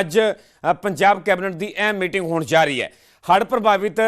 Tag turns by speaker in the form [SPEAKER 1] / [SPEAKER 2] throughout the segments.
[SPEAKER 1] ਅੱਜ ਪੰਜਾਬ ਕੈਬਨਿਟ ਦੀ ਅਹਿਮ ਮੀਟਿੰਗ ਹੋਣ ਜਾ ਰਹੀ ਹੈ। ਹੜ੍ਹ ਪ੍ਰਭਾਵਿਤ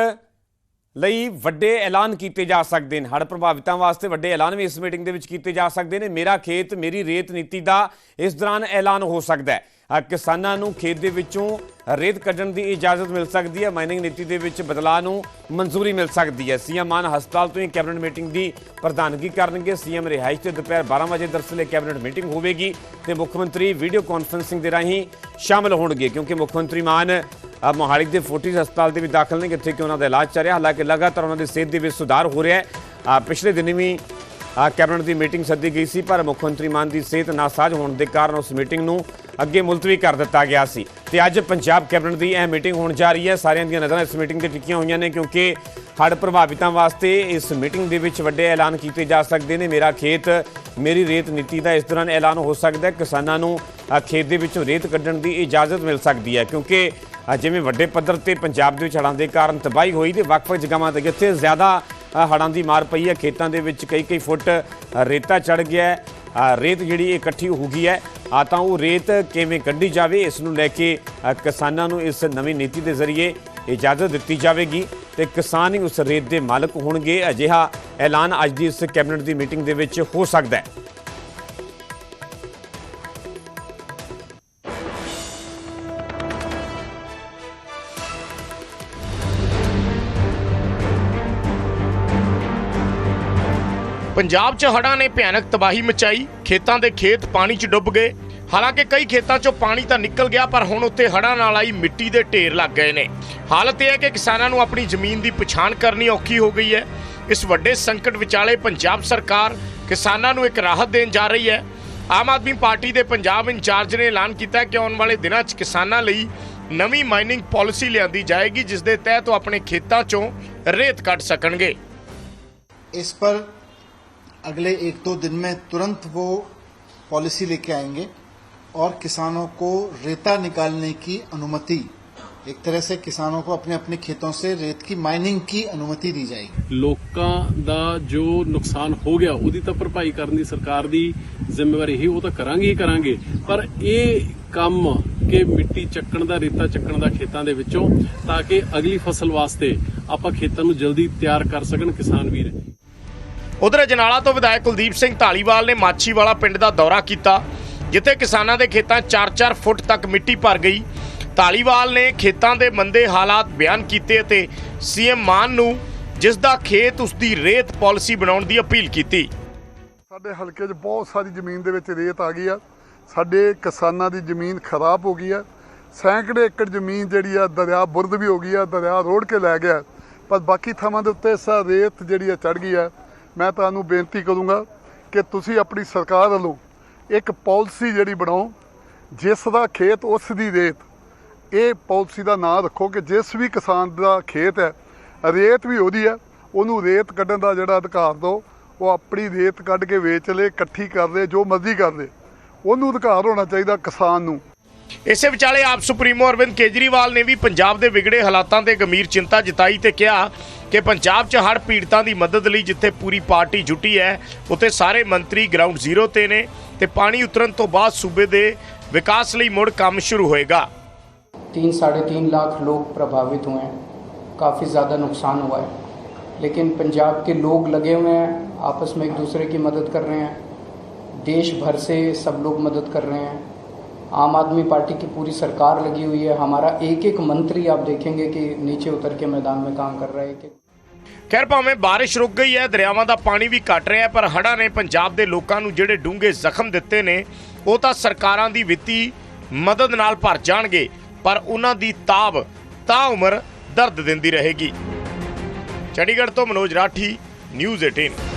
[SPEAKER 1] ਲਈ ਵੱਡੇ ਐਲਾਨ ਕੀਤੇ ਜਾ ਸਕਦੇ ਨੇ। ਹੜ੍ਹ ਪ੍ਰਭਾਵਿਤਾਂ ਵਾਸਤੇ ਵੱਡੇ ਐਲਾਨ ਵੀ ਇਸ ਮੀਟਿੰਗ ਦੇ ਵਿੱਚ ਕੀਤੇ ਜਾ ਸਕਦੇ ਨੇ। ਮੇਰਾ ਖੇਤ, ਮੇਰੀ ਰੇਤ ਨੀਤੀ ਦਾ ਇਸ ਦੌਰਾਨ ਐਲਾਨ ਹੋ ਸਕਦਾ ਹੈ। ਕਿਸਾਨਾਂ ਨੂੰ ਖੇਤ ਦੇ ਵਿੱਚੋਂ ਰੇਤ ਕੱਢਣ ਦੀ ਇਜਾਜ਼ਤ ਮਿਲ ਸਕਦੀ ਹੈ। ਮਾਈਨਿੰਗ ਨੀਤੀ ਦੇ ਵਿੱਚ ਬਦਲਾਅ ਨੂੰ ਮਨਜ਼ੂਰੀ ਮਿਲ ਸਕਦੀ ਹੈ। ਸੀਐਮ ਮਾਨ ਹਸਪਤਾਲ ਤੋਂ ਹੀ ਕੈਬਨਿਟ ਮੀਟਿੰਗ ਦੀ ਪ੍ਰਧਾਨਗੀ ਕਰਨਗੇ। ਸੀਐਮ ਰਿਹਾਇਸ਼ ਤੇ ਦੁਪਹਿਰ 12 ਵਜੇ ਦਰਸਲੇ ਕੈਬਨਿਟ ਮੀਟਿੰਗ ਹੋਵੇਗੀ ਤੇ ਮੁੱਖ ਮੰਤਰੀ ਵੀਡੀਓ ਕਾਨਫਰੰਸਿੰਗ ਦੇ ਰਾਹੀਂ ਸ਼ਾਮਲ ਹੋਣਗੇ ਕਿਉਂਕਿ ਮੁੱਖ ਮੰਤਰੀ ਮਾਨ ਮੋਹਾਲੀ ਦੇ ਫੋਰਟਿਸ ਹਸਪਤਾਲ ਦੇ ਵਿੱਚ ਦਾਖਲ ਨੇ, ਜਿੱਥੇ ਕਿ ਉਹਨਾਂ ਦਾ ਇਲਾਜ ਚੱਲ ਰਿਹਾ। ਹਾਲਾਂਕਿ ਲਗਾਤਾਰ ਉਹਨਾਂ ਦੀ ਸਿਹਤ ਦੇ ਵਿੱਚ ਸੁਧਾਰ ਹੋ ਰਿਹਾ ਹੈ। ਪਿਛਲੇ ਦਿਨੀ ਵੀ ਕੈਬਨਿਟ ਦੀ ਮੀਟਿੰਗ ਸੱਦੀ ਗਈ ਸੀ, ਪਰ ਮੁੱਖ ਮੰਤਰੀ ਮਾਨ ਦੀ ਸਿਹਤ ਨਾਸਾਜ਼ ਹੋਣ ਦੇ ਕਾਰਨ ਉਸ ਮੀਟਿੰਗ ਨੂੰ ਅੱਗੇ ਮੁਲਤਵੀ ਕਰ ਦਿੱਤਾ ਗਿਆ ਸੀ। ਤੇ ਅੱਜ ਪੰਜਾਬ ਕੈਬਨਿਟ ਦੀ ਇਹ ਮੀਟਿੰਗ ਹੋਣ ਜਾ ਰਹੀ ਹੈ। ਸਾਰਿਆਂ ਦੀਆਂ ਨਜ਼ਰਾਂ ਇਸ ਮੀਟਿੰਗ ਤੇ ਟਿਕੀਆਂ ਹੋਈਆਂ ਨੇ, ਕਿਉਂਕਿ ਹੜ੍ਹ ਪ੍ਰਭਾਵਿਤਾਂ ਵਾਸਤੇ ਇਸ ਮੀਟਿੰਗ ਦੇ ਵਿੱਚ ਵੱਡੇ ਐਲਾਨ ਕੀਤੇ ਜਾ ਸਕਦੇ ਨੇ। ਮੇਰਾ ਖੇਤ, ਮੇਰੀ ਰੇਤ ਨੀਤੀ ਦਾ ਇਸ ਦੌਰਾਨ ਐਲਾਨ ਹੋ ਸਕਦਾ ਹੈ। ਕਿਸਾਨਾਂ ਨੂੰ ਖੇਤ ਦੇ ਵਿੱਚੋਂ ਰੇਤ ਕੱਢਣ ਦੀ ਇਜਾਜ਼ਤ ਮਿਲ ਸਕਦੀ ਹੈ, ਕਿਉਂਕਿ ਜਿਵੇਂ ਵੱਡੇ ਪੱਧਰ ਤੇ ਪੰਜਾਬ ਦੇ ਵਿੱਚ ਹੜ੍ਹਾਂ ਦੇ ਕਾਰਨ ਤਬਾਹੀ ਹੋਈ ਤੇ ਵੱਖ-ਵੱਖ ਜਗ੍ਹਾਵਾਂ ਤੇ ਜਿੱਥੇ ਜ਼ਿਆਦਾ ਹੜ੍ਹਾਂ ਦੀ ਮਾਰ ਪਈ ਹੈ, ਖੇਤਾਂ ਦੇ ਵਿੱਚ ਕਈ-ਕਈ ਫੁੱਟ ਰੇਤਾ ਚੜ ਗਿਆ ਹੈ। ਰੇਤ ਜਿਹੜੀ ਇਕੱਠੀ ਹੋ ਗਈ ਹੈ। ਆ ਤਾਂ ਉਹ ਰੇਤ ਕਿਵੇਂ ਕੱਢੀ ਜਾਵੇ, ਇਸ ਨੂੰ ਲੈ ਕੇ ਕਿਸਾਨਾਂ ਨੂੰ ਇਸ ਨਵੀਂ ਨੀਤੀ ਦੇ ਜ਼ਰੀਏ ਇਜਾਜ਼ਤ ਦਿੱਤੀ ਜਾਵੇਗੀ ਤੇ ਕਿਸਾਨ ਹੀ ਉਸ ਰੇਤ ਦੇ ਮਾਲਕ ਹੋਣਗੇ। ਅਜਿਹਾ ਐਲਾਨ ਅੱਜ ਦੀ ਇਸ ਕੈਬਨਿਟ ਦੀ ਮੀਟਿੰਗ ਦੇ ਵਿੱਚ ਹੋ ਸਕਦਾ ਹੈ।
[SPEAKER 2] ਪੰਜਾਬ 'ਚ ਹੜ੍ਹਾਂ ਨੇ ਭਿਆਨਕ ਤਬਾਹੀ ਮਚਾਈ, ਖੇਤਾਂ ਦੇ ਖੇਤ ਪਾਣੀ 'ਚ ਡੁੱਬ ਗਏ। ਹਾਲਾਂਕਿ ਕਈ ਖੇਤਾਂ 'ਚੋਂ ਪਾਣੀ ਤਾਂ ਨਿਕਲ ਗਿਆ, ਪਰ ਹੁਣ ਉੱਤੇ ਹੜ੍ਹਾਂ ਨਾਲ ਆਈ ਮਿੱਟੀ ਦੇ ਢੇਰ ਲੱਗ ਗਏ ਨੇ। ਹਾਲਤ ਇਹ ਹੈ ਕਿ ਕਿਸਾਨਾਂ ਨੂੰ ਆਪਣੀ ਜ਼ਮੀਨ ਦੀ ਪਛਾਣ ਕਰਨੀ ਔਖੀ ਹੋ ਗਈ ਹੈ। ਇਸ ਵੱਡੇ ਸੰਕਟ ਵਿਚਾਲੇ ਪੰਜਾਬ ਸਰਕਾਰ ਕਿਸਾਨਾਂ ਨੂੰ ਇੱਕ ਰਾਹਤ ਦੇਣ ਜਾ ਰਹੀ ਹੈ। ਆਮ ਆਦਮੀ ਪਾਰਟੀ ਦੇ ਪੰਜਾਬ ਇੰਚਾਰਜ ਨੇ ਐਲਾਨ ਕੀਤਾ ਕਿ ਆਉਣ ਵਾਲੇ ਦਿਨਾਂ 'ਚ ਕਿਸਾਨਾਂ ਲਈ ਨਵੀਂ ਮਾਈਨਿੰਗ ਪਾਲਿਸੀ ਲਿਆਂਦੀ ਜਾਏਗੀ, ਜਿਸ ਦੇ ਤਹਿਤ ਉਹ ਆਪਣੇ ਖੇਤਾਂ 'ਚੋਂ ਰੇਤ ਕੱਢ ਸਕਣਗੇ।
[SPEAKER 3] ਇਸ ਪਰ अगले एक दो दिन में तुरंत वो पॉलिसी लेके आएंगे और किसानों को रेता निकालने की अनुमति एक तरह से किसानों को अपने अपने खेतों से रेत की माइनिंग की अनुमति दी जाएगी
[SPEAKER 4] ਲੋਕਾਂ ਦਾ ਜੋ ਨੁਕਸਾਨ ਹੋ ਗਿਆ ਉਹਦੀ ਤਾਂ ਭਰਪਾਈ ਕਰਨ ਦੀ ਸਰਕਾਰ ਦੀ ਜ਼ਿੰਮੇਵਾਰੀ ਹੀ ਉਹ ਤਾਂ ਕਰਾਂਗੇ ਹੀ ਕਰਾਂਗੇ ਪਰ ਇਹ ਕੰਮ ਕਿ ਮਿੱਟੀ ਚੱਕਣ ਦਾ ਰੇਤਾ ਚੱਕਣ ਦਾ ਖੇਤਾਂ ਦੇ ਵਿੱਚੋਂ ਤਾਂ ਕਿ ਅਗਲੀ ਫਸਲ ਵਾਸਤੇ ਆਪਾਂ ਖੇਤਾਂ ਨੂੰ ਜਲਦੀ ਤਿਆਰ ਕਰ ਸਕਣ ਕਿਸਾਨ ਵੀਰ
[SPEAKER 2] ਉਧਰ ਜਨਾਲਾ ਤੋਂ ਵਿਧਾਇਕ ਕੁਲਦੀਪ ਸਿੰਘ ਢਾਲੀਵਾਲ ਨੇ ਮਾਛੀਵਾਲਾ ਪਿੰਡ ਦਾ ਦੌਰਾ ਕੀਤਾ, ਜਿੱਥੇ ਕਿਸਾਨਾਂ ਦੇ ਖੇਤਾਂ 4-4 ਫੁੱਟ ਤੱਕ ਮਿੱਟੀ ਭਰ ਗਈ। ਢਾਲੀਵਾਲ ਨੇ ਖੇਤਾਂ ਦੇ ਮੰਦੇ ਹਾਲਾਤ ਬਿਆਨ ਕੀਤੇ ਅਤੇ ਸੀਐਮ ਮਾਨ ਨੂੰ ਜਿਸ ਦਾ ਖੇਤ ਉਸ ਦੀ ਰੇਤ ਪਾਲਿਸੀ ਬਣਾਉਣ ਦੀ ਅਪੀਲ ਕੀਤੀ।
[SPEAKER 5] ਸਾਡੇ ਹਲਕੇ 'ਚ ਬਹੁਤ ਸਾਰੀ ਜ਼ਮੀਨ ਦੇ ਵਿੱਚ ਰੇਤ ਆ ਗਈ ਆ। ਸਾਡੇ ਕਿਸਾਨਾਂ ਦੀ ਜ਼ਮੀਨ ਖਰਾਬ ਹੋ ਗਈ ਆ। ਸੈਂਕੜੇ ਏਕੜ ਜ਼ਮੀਨ ਜਿਹੜੀ ਆ, ਦਰਿਆ ਬੁਰਦ ਵੀ ਹੋ ਗਈ ਆ, ਦਰਿਆ ਰੋੜ ਕੇ ਲੈ ਗਿਆ। ਪਰ ਬਾਕੀ ਥਾਵਾਂ ਦੇ ਉੱਤੇ ਸਾ ਰੇਤ ਜਿਹੜੀ ਆ ਚੜ ਗਈ ਆ। ਮੈਂ ਤੁਹਾਨੂੰ ਬੇਨਤੀ ਕਰੂੰਗਾ ਕਿ ਤੁਸੀਂ ਆਪਣੀ ਸਰਕਾਰ ਵੱਲੋਂ ਇੱਕ ਪਾਲਿਸੀ ਜਿਹੜੀ ਬਣਾਓ, ਜਿਸ ਦਾ ਖੇਤ ਉਸ ਦੀ ਰੇਤ, ਇਹ ਪਾਲਿਸੀ ਦਾ ਨਾਂ ਰੱਖੋ ਕਿ ਜਿਸ ਵੀ ਕਿਸਾਨ ਦਾ ਖੇਤ ਹੈ, ਰੇਤ ਵੀ ਉਹਦੀ ਹੈ, ਉਹਨੂੰ ਰੇਤ ਕੱਢਣ ਦਾ ਜਿਹੜਾ ਅਧਿਕਾਰ ਦਿਓ, ਉਹ ਆਪਣੀ ਰੇਤ ਕੱਢ ਕੇ ਵੇਚ ਲੇ, ਇਕੱਠੀ ਕਰ ਲੇ, ਜੋ ਮਰਜ਼ੀ ਕਰ ਲੇ। ਉਹਨੂੰ ਅਧਿਕਾਰ ਹੋਣਾ ਚਾਹੀਦਾ ਕਿਸਾਨ ਨੂੰ।
[SPEAKER 2] ਇਸੇ ਵਿਚਾਲੇ ਆਪ ਸੁਪਰੀਮੋ ਅਰਵਿੰਦ ਕੇਜਰੀਵਾਲ ਨੇ ਵੀ ਪੰਜਾਬ ਦੇ ਵਿਗੜੇ ਹਾਲਾਤਾਂ ਤੇ ਗੰਭੀਰ ਚਿੰਤਾ ਜਤਾਈ ਤੇ ਕਿਹਾ ਕਿ ਪੰਜਾਬ 'ਚ ਹੜ੍ਹ ਪੀੜਤਾਂ ਦੀ ਮਦਦ ਲਈ ਜਿੱਥੇ ਪੂਰੀ ਪਾਰਟੀ ਜੁਟੀ ਹੈ ਉੱਥੇ ਸਾਰੇ ਮੰਤਰੀ ਗਰਾਊਂਡ ਜ਼ੀਰੋ ਤੇ ਨੇ ਤੇ ਪਾਣੀ ਉਤਰਨ ਤੋਂ ਬਾਅਦ ਸੂਬੇ ਦੇ ਵਿਕਾਸ ਲਈ ਮੁੜ ਕੰਮ ਸ਼ੁਰੂ ਹੋਏਗਾ
[SPEAKER 6] तीन साढ़े तीन लाख लोग प्रभावित हुए हैं काफ़ी ज़्यादा नुकसान हुआ है लेकिन पंजाब के लोग लगे हुए हैं आपस में एक दूसरे की मदद कर रहे हैं देश भर से सब लोग मदद कर रहे हैं आम आदमी पार्टी की पूरी सरकार लगी हुई है हमारा एक एक मंत्री आप देखेंगे कि नीचे उतर के मैदान में काम कर रहा है कि
[SPEAKER 2] ਖੈਰ ਭਾਵੇਂ ਬਾਰਿਸ਼ ਰੁਕ ਗਈ ਹੈ ਦਰਿਆਵਾਂ ਦਾ ਪਾਣੀ ਵੀ ਘਟ ਰਿਹਾ ਹੈ ਪਰ ਹੜ੍ਹਾਂ ਨੇ ਪੰਜਾਬ ਦੇ ਲੋਕਾਂ ਨੂੰ ਜਿਹੜੇ ਡੂੰਘੇ ਜ਼ਖਮ ਦਿੱਤੇ ਨੇ ਉਹ ਤਾਂ ਸਰਕਾਰਾਂ ਦੀ ਵਿੱਤੀ ਮਦਦ ਨਾਲ ਭਰ ਜਾਣਗੇ ਪਰ ਉਹਨਾਂ ਦੀ ਤਾਬ ਤਾਂ ਉਮਰ ਦਰਦ ਦਿੰਦੀ ਰਹੇਗੀ ਚੰਡੀਗੜ੍ਹ ਤੋਂ ਮਨੋਜ ਰਾਠੀ ਨਿਊਜ਼ 18